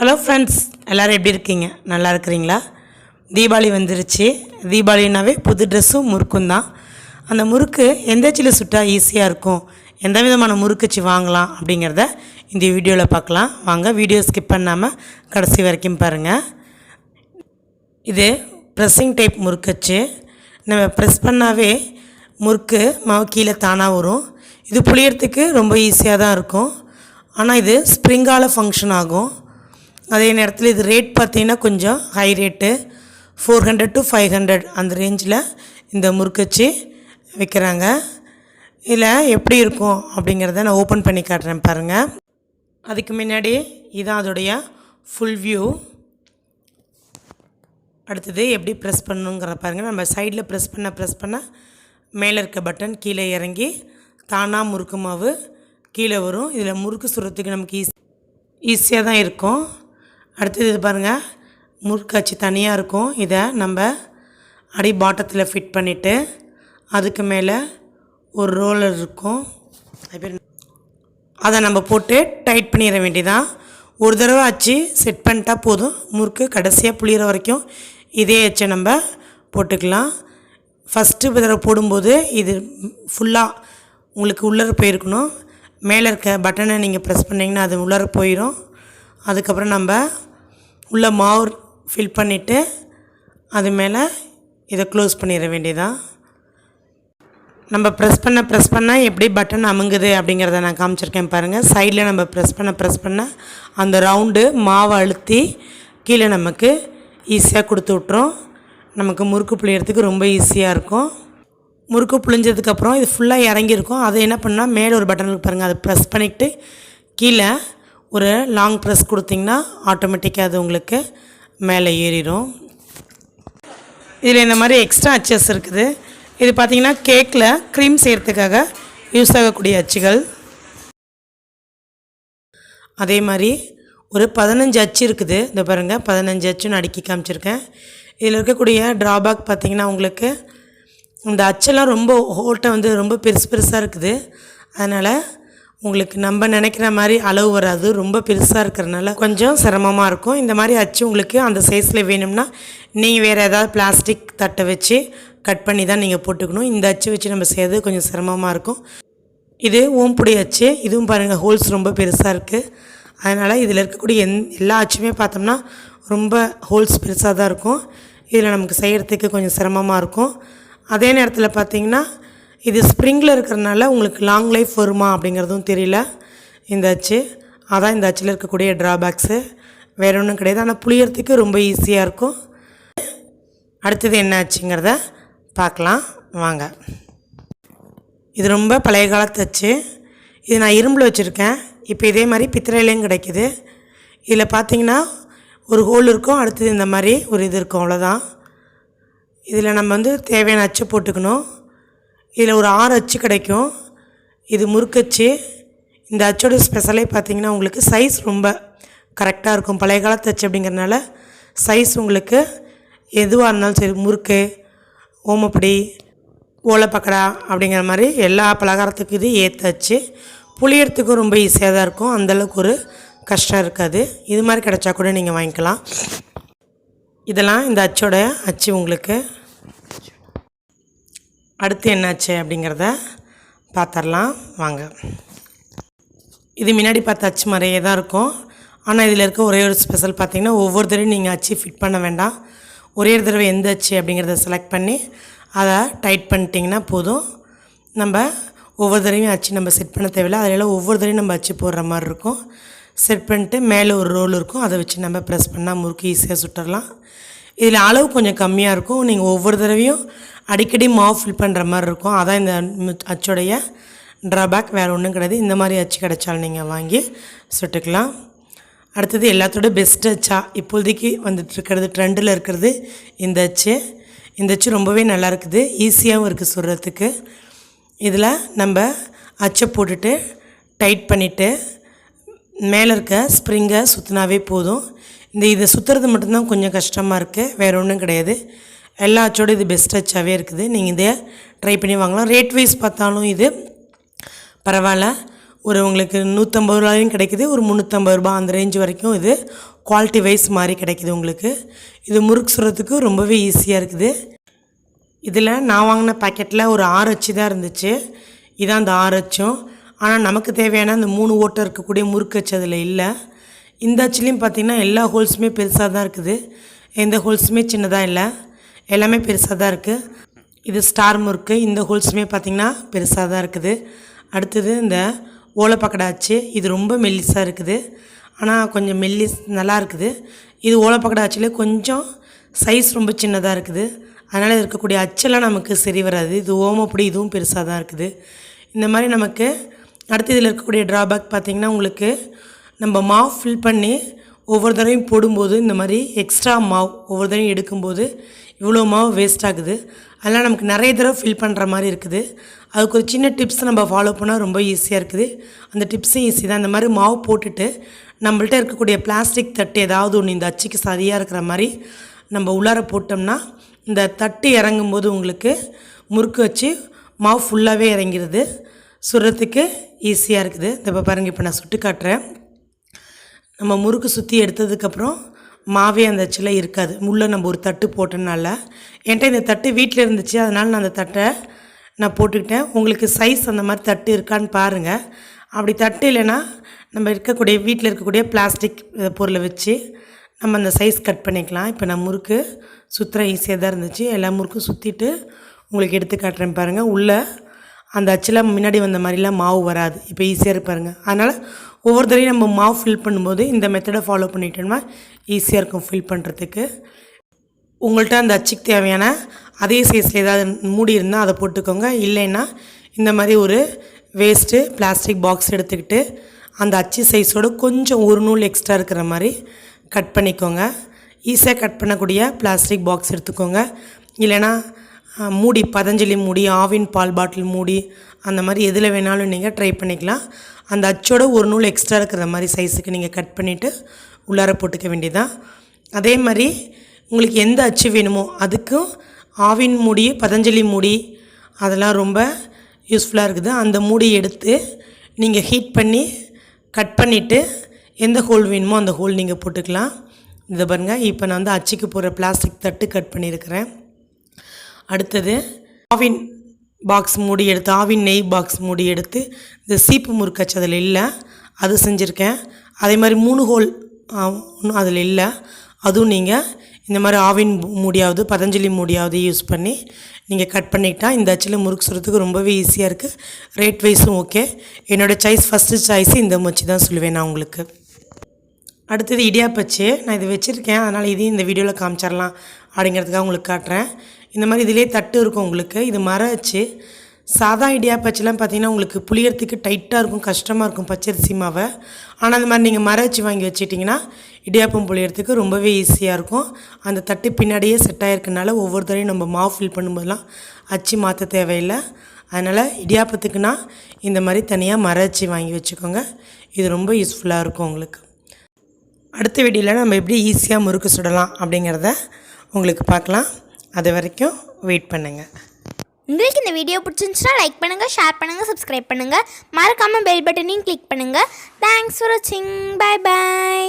Hello friends எல்லோரும் எப்படி இருக்கீங்க? நல்லா இருக்கிறீங்களா? தீபாவளி வந்துருச்சு. தீபாவளினாவே புது ட்ரெஸ்ஸும் முறுக்கும் தான். அந்த முறுக்கு எந்த சில சுட்டால் ஈஸியாக இருக்கும்? எந்த விதமான முறுக்குச்சி வாங்கலாம் அப்படிங்கிறத இந்த வீடியோவில் பார்க்கலாம். வாங்க வீடியோ ஸ்கிப் பண்ணாமல் கடைசி வரைக்கும் பாருங்கள் இது ப்ரெஸ்ஸிங் டைப் முறுக்கச்சு நம்ம ப்ரெஸ் பண்ணாவே முறுக்கு மாவு கீழே தானாக வரும். இது புளியறதுக்கு ரொம்ப ஈஸியாக தான் இருக்கும். ஆனால் இது ஸ்ப்ரிங்கால் ஃபங்க்ஷன் ஆகும். அதே நேரத்தில் இது ரேட் பார்த்தீங்கன்னா கொஞ்சம் high rate four hundred to five hundred அந்த ரேஞ்சில் இந்த முறுக்கச்சி விற்கிறாங்க இதில் எப்படி இருக்கும் அப்படிங்கிறத நான் ஓப்பன் பண்ணி காட்டுறேன் பாருங்கள் அதுக்கு முன்னாடி இதான் அதோடைய ஃபுல் வியூ அடுத்தது எப்படி ப்ரெஸ் பண்ணணுங்கிற பாருங்கள் நம்ம சைடில் ப்ரெஸ் பண்ண ப்ரெஸ் பண்ண மேலே இருக்க பட்டன் கீழே இறங்கி தானாக முறுக்கு மாவு கீழே வரும். இதில் முறுக்கு சுடுறதுக்கு நமக்கு ஈஸி ஈஸியாக தான் இருக்கும். அடுத்தது இது பாருங்கள் முறுக்காச்சி தனியாக இருக்கும். இதை நம்ம அடி பாட்டத்தில் ஃபிட் பண்ணிவிட்டு அதுக்கு மேலே ஒரு ரோலர் இருக்கும். அதை நம்ம போட்டு டைட் பண்ணிட வேண்டியதான் ஒரு தடவை ஆச்சு செட் பண்ணிட்டா போதும். முறுக்கு கடைசியாக புளியிற வரைக்கும் இதே அச்சை நம்ம போட்டுக்கலாம். ஃபஸ்ட்டு தடவை போடும்போது இது ஃபுல்லாக உங்களுக்கு உள்ளர போயிருக்கணும். மேலே இருக்க பட்டனை நீங்கள் ப்ரெஸ் பண்ணிங்கன்னா அது உள்ளர போயிடும் அதுக்கப்புறம் நம்ம உள்ள மாவு ஃபில் பண்ணிவிட்டு அது மேலே இதை க்ளோஸ் பண்ணிட வேண்டியதான் நம்ம ப்ரெஸ் பண்ண ப்ரெஸ் பண்ண எப்படி பட்டன் அமுங்குது அப்படிங்கிறத நான் காமிச்சிருக்கேன் பாருங்கள் சைடில் நம்ம ப்ரெஸ் பண்ண ப்ரெஸ் பண்ண அந்த ரவுண்டு மாவை அழுத்தி கீழே நமக்கு ஈஸியாக கொடுத்து விட்ரும் நமக்கு முறுக்கு புளியறதுக்கு ரொம்ப ஈஸியாக இருக்கும். முறுக்கு புளிஞ்சதுக்கப்புறம் இது ஃபுல்லாக இறங்கியிருக்கும். அதை என்ன பண்ணால் மேலே ஒரு பட்டன் இருக்கு பாருங்கள் அதை ப்ரெஸ் பண்ணிவிட்டு கீழே ஒரு லாங் ப்ரெஸ் கொடுத்திங்கன்னா ஆட்டோமேட்டிக்காக அது உங்களுக்கு மேலே ஏறிடும். இதில் இந்த மாதிரி எக்ஸ்ட்ரா அச்சஸ் இருக்குது. இது பார்த்திங்கன்னா கேக்கில் க்ரீம் செய்கிறதுக்காக யூஸ் ஆகக்கூடிய அச்சுகள். அதே மாதிரி ஒரு பதினஞ்சு அச்சு இருக்குது. இந்த பாருங்கள் பதினஞ்சு அச்சுன்னு அடுக்கி காமிச்சிருக்கேன். இதில் இருக்கக்கூடிய ட்ராபேக் பார்த்திங்கன்னா உங்களுக்கு இந்த அச்செல்லாம் ரொம்ப ஹோட்டை வந்து ரொம்ப பெருசு பெருசாக இருக்குது. அதனால் உங்களுக்கு நம்ம நினைக்கிற மாதிரி அளவு வராது. ரொம்ப பெருசாக இருக்கிறனால கொஞ்சம் சிரமமாக இருக்கும். இந்த மாதிரி அச்சு உங்களுக்கு அந்த சைஸில் வேணும்னா நீங்கள் வேறு ஏதாவது பிளாஸ்டிக் தட்டை வச்சு கட் பண்ணி தான் நீங்கள் போட்டுக்கணும். இந்த அச்சு வச்சு நம்ம செய்கிறது கொஞ்சம் சிரமமாக இருக்கும். இது ஓம்புடி அச்சு. இதுவும் பாருங்கள் ஹோல்ஸ் ரொம்ப பெருசாக இருக்குது அதனால் இதில் இருக்கக்கூடிய எந் எல்லா அச்சுமே பார்த்தோம்னா ரொம்ப ஹோல்ஸ் பெருசாக தான் இருக்கும். இதில் நமக்கு செய்கிறதுக்கு கொஞ்சம் சிரமமாக இருக்கும். அதே நேரத்தில் பார்த்திங்கன்னா இது ஸ்ப்ரிங்கில் இருக்கிறனால உங்களுக்கு லாங் லைஃப் வருமா அப்படிங்கிறதும் தெரியல. இந்த அச்சு. அதான் இந்த அச்சில் இருக்கக்கூடிய ட்ராபேக்ஸு வேறு ஒன்றும் கிடையாது. ஆனால் புளியறதுக்கு ரொம்ப ஈஸியாக இருக்கும். அடுத்தது என்ன ஆச்சுங்கிறத பார்க்கலாம். வாங்க. இது ரொம்ப பழைய காலத்து அச்சு. இது நான் இரும்பில் வச்சுருக்கேன். இப்போ இதே மாதிரி பித்திரையிலையும் கிடைக்குது. இதில் பார்த்தீங்கன்னா ஒரு ஹோல் இருக்கும். அடுத்தது இந்த மாதிரி ஒரு இது இருக்கும். அவ்வளோதான் இதில் நம்ம வந்து தேவையான அச்சு போட்டுக்கணும். இதில் ஒரு ஆறு அச்சு கிடைக்கும். இது முறுக்கச்சு. இந்த அச்சோட ஸ்பெஷலே பார்த்தீங்கன்னா உங்களுக்கு சைஸ் ரொம்ப கரெக்டாக இருக்கும். பழைய காலத்து அச்சு அப்படிங்கிறனால சைஸ் உங்களுக்கு எதுவாக இருந்தாலும் சரி முறுக்கு ஓமப்படி ஓலைப்பக்கடா அப்படிங்கிற மாதிரி எல்லா பலகாரத்துக்கும் இது ஏற்றாச்சு புளியறதுக்கும் ரொம்ப ஈஸியாக தான் இருக்கும். அந்தளவுக்கு ஒரு கஷ்டம் இருக்காது. இது மாதிரி கிடச்சா கூட நீங்கள் வாங்கிக்கலாம். இதெல்லாம் இந்த அச்சோட அச்சு உங்களுக்கு. அடுத்து என்னாச்சு அப்படிங்கிறத பார்த்துடலாம். வாங்க. இது முன்னாடி பார்த்த அச்சு மாதிரியே தான் இருக்கும். ஆனால் இதில் இருக்க ஒரே ஒரு ஸ்பெஷல் பார்த்தீங்கன்னா ஒவ்வொரு தடவையும் நீங்கள் அச்சு ஃபிட் பண்ண வேண்டாம். ஒரே ஒரு தடவை எந்த அச்சு அப்படிங்கிறத செலக்ட் பண்ணி அதை டைட் பண்ணிட்டிங்கன்னா போதும். நம்ம ஒவ்வொரு தடவையும் அச்சு நம்ம செட் பண்ண தேவையில்லை. அதில் ஒவ்வொரு தடவையும் நம்ம அச்சு போடுற மாதிரி இருக்கும். செட் பண்ணிட்டு மேலே ஒரு ரோல் இருக்கும். அதை வச்சு நம்ம ப்ரெஸ் பண்ணால் முறுக்கு ஈஸியாக சுட்டுடலாம் இதில் அளவு கொஞ்சம் கம்மியாக இருக்கும். நீங்கள் ஒவ்வொரு தடவையும் அடிக்கடி மாவு ஃபில் பண்ணுற மாதிரி இருக்கும். அதான் இந்த அச்சோடைய ட்ராபேக் வேறு ஒன்றும் கிடையாது. இந்த மாதிரி அச்சு கிடைச்சாலும் நீங்கள் வாங்கி சுட்டுக்கலாம். அடுத்தது எல்லாத்தோட பெஸ்ட் அச்சா இப்போதைக்கு வந்துட்டு இருக்கிறது ட்ரெண்டில் இருக்கிறது இந்த அச்சு. இந்த அச்சு ரொம்பவே நல்லா இருக்குது. ஈஸியாகவும் இருக்குது சுடுறதுக்கு. இதில் நம்ம அச்சை போட்டுட்டு டைட் பண்ணிவிட்டு மேலே இருக்க ஸ்ப்ரிங்கை சுற்றினாவே போதும். இந்த இதை சுற்றுறது மட்டும்தான் கொஞ்சம் கஷ்டமாக இருக்குது வேறு ஒன்றும் கிடையாது. எல்லா அச்சோட இது பெஸ்ட் அச்சாகவே இருக்குது. நீங்கள் இதை ட்ரை பண்ணி வாங்கலாம். ரேட் வைஸ் பார்த்தாலும் இது பரவாயில்ல. ஒரு உங்களுக்கு நூற்றம்பது ரூபாயும் கிடைக்குது. ஒரு முந்நூற்றம்பது ரூபா அந்த ரேஞ்ச் வரைக்கும் இது குவாலிட்டி வைஸ் மாதிரி கிடைக்குது உங்களுக்கு. இது முறுக்கு சுடுறதுக்கு ரொம்பவே ஈஸியாக இருக்குது. இதில் நான் வாங்கின பாக்கெட்டில் ஒரு ஆறு அச்சு தான் இருந்துச்சு. இதான் அந்த ஆறு அச்சும். ஆனால் நமக்கு தேவையான அந்த மூணு ஓட்டை இருக்கக்கூடிய முறுக்கு அச்சு அதில் இல்லை. இந்த அச்சுலேயும் பார்த்திங்கன்னா எல்லா ஹோல்ஸுமே பெருசாக தான் இருக்குது. எந்த ஹோல்ஸுமே சின்னதாக இல்லை. எல்லாமே பெருசாக தான் இருக்குது இது ஸ்டார் முறுக்கு. இந்த ஹோல்ஸுமே பார்த்திங்கன்னா பெருசாக தான் இருக்குது. அடுத்தது இந்த ஓலைப்பக்கடை அச்சு. இது ரொம்ப மெல்லிஸாக இருக்குது. ஆனால் கொஞ்சம் மெல்லிஸ் நல்லா இருக்குது. இது ஓலைப்பக்கடை அச்சுலேயே கொஞ்சம் சைஸ் ரொம்ப சின்னதாக இருக்குது. அதனால் இருக்கக்கூடிய அச்செல்லாம் நமக்கு சரி வராது. இது ஓமப்பொடி இதுவும் பெருசாக தான் இருக்குது. இந்த மாதிரி நமக்கு அடுத்து இதில் இருக்கக்கூடிய ட்ராபேக் பார்த்திங்கன்னா உங்களுக்கு நம்ம மாவு ஃபில் பண்ணி ஒவ்வொரு தடவையும் போடும்போது இந்த மாதிரி எக்ஸ்ட்ரா மாவு ஒவ்வொரு தடவையும் எடுக்கும்போது இவ்வளோ மாவு வேஸ்ட் ஆகுது. அதெல்லாம் நமக்கு நிறைய தடவை ஃபில் பண்ணுற மாதிரி இருக்குது. அதுக்கு ஒரு சின்ன டிப்ஸ் நம்ம ஃபாலோ பண்ணால் ரொம்ப ஈஸியாக இருக்குது. அந்த டிப்ஸும் ஈஸி தான். இந்த மாதிரி மாவு போட்டுட்டு நம்மள்ட்ட இருக்கக்கூடிய பிளாஸ்டிக் தட்டு ஏதாவது ஒன்று இந்த அச்சுக்கு சரியாக இருக்கிற மாதிரி நம்ம உள்ளார போட்டோம்னா இந்த தட்டு இறங்கும்போது உங்களுக்கு முறுக்கு வச்சு மாவு ஃபுல்லாகவே இறங்கிடுது சுடுறதுக்கு ஈஸியாக இருக்குது. இந்த இப்போ பாருங்கள் இப்போ நான் சுட்டு காட்டுறேன். நம்ம முறுக்கு சுற்றி எடுத்ததுக்கப்புறம் மாவே அந்த அச்சில் இருக்காது. முள்ளே நம்ம ஒரு தட்டு போட்டனால. என்கிட்ட இந்த தட்டு வீட்டில் இருந்துச்சு. அதனால் நான் அந்த தட்டை நான் போட்டுக்கிட்டேன். உங்களுக்கு சைஸ் அந்த மாதிரி தட்டு இருக்கான்னு பாருங்கள் அப்படி தட்டு இல்லைன்னா நம்ம இருக்கக்கூடிய வீட்டில் இருக்கக்கூடிய பிளாஸ்டிக் பொருளை வச்சு நம்ம அந்த சைஸ் கட் பண்ணிக்கலாம். இப்போ நான் முறுக்கு சுற்றுற ஈஸியாக தான் இருந்துச்சு. எல்லா முறுக்கும் சுற்றிட்டு உங்களுக்கு எடுத்து காட்டுறேன் பாருங்கள் உள்ளே அந்த அச்சில் முன்னாடி வந்த மாதிரிலாம் மாவு வராது. இப்போ ஈஸியாக இருப்பாருங்க அதனால் ஒவ்வொரு தடையும் நம்ம மாவு ஃபில் பண்ணும்போது இந்த மெத்தடை ஃபாலோ பண்ணிட்டோம்னா ஈஸியாக இருக்கும் ஃபில் பண்ணுறதுக்கு உங்கள்கிட்ட அந்த அச்சுக்கு தேவையான அதே சைஸில் ஏதாவது மூடி இருந்தால் அதை போட்டுக்கோங்க. இல்லைன்னா இந்த மாதிரி ஒரு வேஸ்ட்டு பிளாஸ்டிக் பாக்ஸ் எடுத்துக்கிட்டு அந்த அச்சு சைஸோட கொஞ்சம் ஒரு நூல் எக்ஸ்ட்ரா இருக்கிற மாதிரி கட் பண்ணிக்கோங்க. ஈஸியாக கட் பண்ணக்கூடிய பிளாஸ்டிக் பாக்ஸ் எடுத்துக்கோங்க. இல்லைன்னா மூடி பதஞ்சலி மூடி ஆவின் பால் பாட்டில் மூடி அந்த மாதிரி எதில் வேணாலும் நீங்கள் ட்ரை பண்ணிக்கலாம். அந்த அச்சோட ஒரு நூல் எக்ஸ்ட்ரா இருக்கிற மாதிரி சைஸுக்கு நீங்கள் கட் பண்ணிவிட்டு உள்ளார போட்டுக்க வேண்டியதான் அதே மாதிரி உங்களுக்கு எந்த அச்சு வேணுமோ அதுக்கும் ஆவின் மூடி பதஞ்சலி மூடி அதெல்லாம் ரொம்ப யூஸ்ஃபுல்லாக இருக்குது. அந்த மூடி எடுத்து நீங்கள் ஹீட் பண்ணி கட் பண்ணிவிட்டு எந்த ஹோல் வேணுமோ அந்த ஹோல் நீங்கள் போட்டுக்கலாம். இதை பாருங்கள் இப்போ நான் வந்து அச்சுக்கு போகிற பிளாஸ்டிக் தட்டு கட் பண்ணியிருக்கிறேன். அடுத்தது ஆவின் பாக்ஸ் மூடி எடுத்து ஆவின் நெய் பாக்ஸ் மூடி எடுத்து இந்த சீப்பு முறுக்கச்சு அதில் இல்லை. அது செஞ்சுருக்கேன். அதே மாதிரி மூணு ஹோல் ஒன்றும் அதில் இல்லை. அதுவும் நீங்கள் இந்த மாதிரி ஆவின் மூடியாவது பதஞ்சலி மூடியாவது யூஸ் பண்ணி நீங்கள் கட் பண்ணிக்கிட்டால் இந்த அச்சில் முறுக்கு சுடுறதுக்கு ரொம்பவே ஈஸியாக இருக்குது ரேட் வைஸும் ஓகே என்னோடய சாய்ஸ் ஃபஸ்ட்டு சாய்ஸ் இந்த முச்சு தான் சொல்லுவேன் நான் உங்களுக்கு. அடுத்தது இடியாப்பச்சு. நான் இது வச்சுருக்கேன். அதனால் இதையும் இந்த வீடியோவில் காமிச்சிடலாம் அப்படிங்கிறதுக்காக உங்களுக்கு காட்டுறேன். இந்த மாதிரி இதிலே தட்டு இருக்கும் உங்களுக்கு. இது மர அச்சு சாதா இடியாப்பச்சுலாம் பார்த்தீங்கன்னா உங்களுக்கு புளியறதுக்கு டைட்டாக இருக்கும் கஷ்டமாக இருக்கும் பச்சரிசி மாவை. ஆனால் அந்த மாதிரி நீங்கள் மர அச்சு வாங்கி வச்சிட்டிங்கன்னா இடியாப்பம் புளியறதுக்கு ரொம்பவே ஈஸியாக இருக்கும். அந்த தட்டு பின்னாடியே செட் ஆகிருக்கனால ஒவ்வொரு தடையும் நம்ம மாவு ஃபில் பண்ணும்போதெல்லாம் அச்சு மாற்ற தேவையில்லை. அதனால் இடியாப்பத்துக்குன்னா இந்த மாதிரி தனியாக மர அச்சு வாங்கி வச்சுக்கோங்க. இது ரொம்ப யூஸ்ஃபுல்லாக இருக்கும் உங்களுக்கு. அடுத்த வீடியோவில் நம்ம எப்படி ஈஸியாக முறுக்கு சுடலாம் அப்படிங்கிறத உங்களுக்கு பார்க்கலாம். அது வரைக்கும் வெயிட் பண்ணுங்கள் உங்களுக்கு இந்த வீடியோ பிடிச்சிருந்துச்சுன்னா லைக் பண்ணுங்கள் ஷேர் பண்ணுங்கள் சப்ஸ்கிரைப் பண்ணுங்கள் மறக்காமல் பெல் பட்டனையும் கிளிக் பண்ணுங்கள் தேங்க்ஸ் ஃபார் வாட்சிங் பை பை